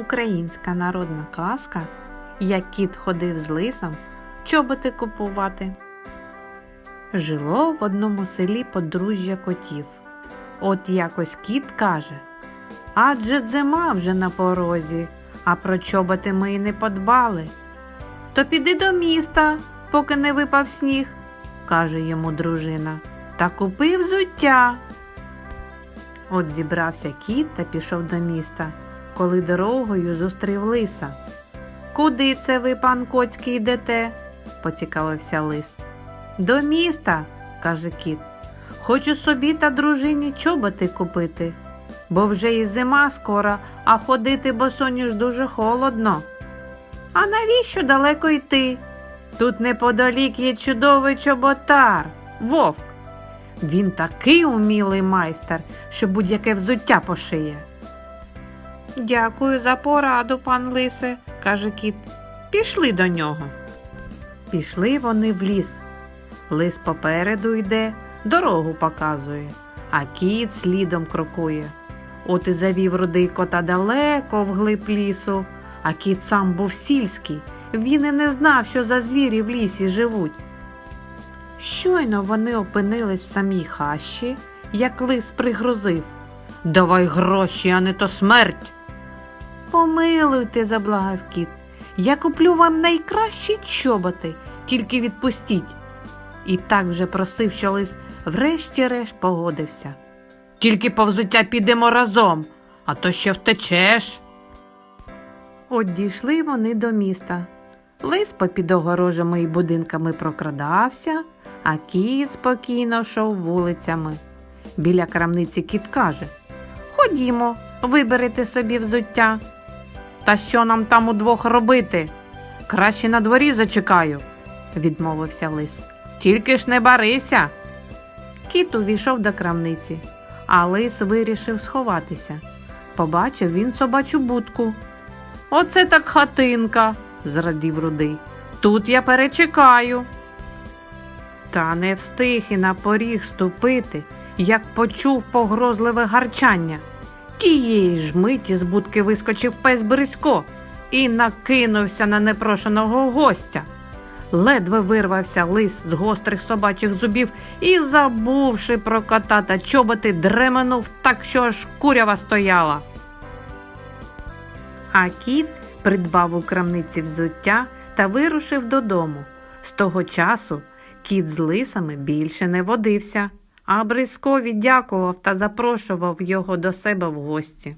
Українська народна казка, як кіт ходив з лисом чоботи купувати. Жило в одному селі подружжя котів. От якось кіт каже Адже зима вже на порозі, а про чоботи ми й не подбали. То піди до міста, поки не випав сніг, каже йому дружина, та купи взуття. От зібрався кіт та пішов до міста, коли дорогою зустрів лиса. Куди це ви, пан Коцький, йдете? поцікавився лис. До міста, каже кіт. Хочу собі та дружині чоботи купити, бо вже і зима скоро, а ходити босоніж дуже холодно. А навіщо далеко йти? Тут неподалік є чудовий чоботар, вовк. Він такий умілий майстер, що будь-яке взуття пошиє. Дякую за пораду, пан Лисе, каже кіт. Пішли до нього. Пішли вони в ліс. Лис попереду йде, дорогу показує, а кіт слідом крокує. От і завів рудий кота далеко вглиб лісу, а кіт сам був сільський. Він і не знав, що за звірі в лісі живуть. Щойно вони опинились в самій хащі, як лис пригрозив. Давай гроші, а не то смерть. Помилуйте, заблагав кіт. Я куплю вам найкращі чоботи, тільки відпустіть. І так вже просив, що лис врешті-решт погодився. Тільки по взуття підемо разом, а то ще втечеш. От дійшли вони до міста. Лис попід огорожами і будинками прокрадався, а кіт спокійно йшов вулицями. Біля крамниці кіт каже Ходімо, виберете собі взуття. Та що нам там удвох робити? Краще на дворі зачекаю, відмовився лис. Тільки ж не барися. Кіт увійшов до крамниці, а лис вирішив сховатися. Побачив він собачу будку. Оце так хатинка, зрадів рудий. Тут я перечекаю. Та не встиг і на поріг ступити, як почув погрозливе гарчання. Тієї ж миті з будки вискочив пес Брисько і накинувся на непрошеного гостя. Ледве вирвався лис з гострих собачих зубів і, забувши про кота та чоботи, дременув так, що аж курява стояла. А кіт придбав у крамниці взуття та вирушив додому. З того часу кіт з лисами більше не водився, а Брискові дякував та запрошував його до себе в гості.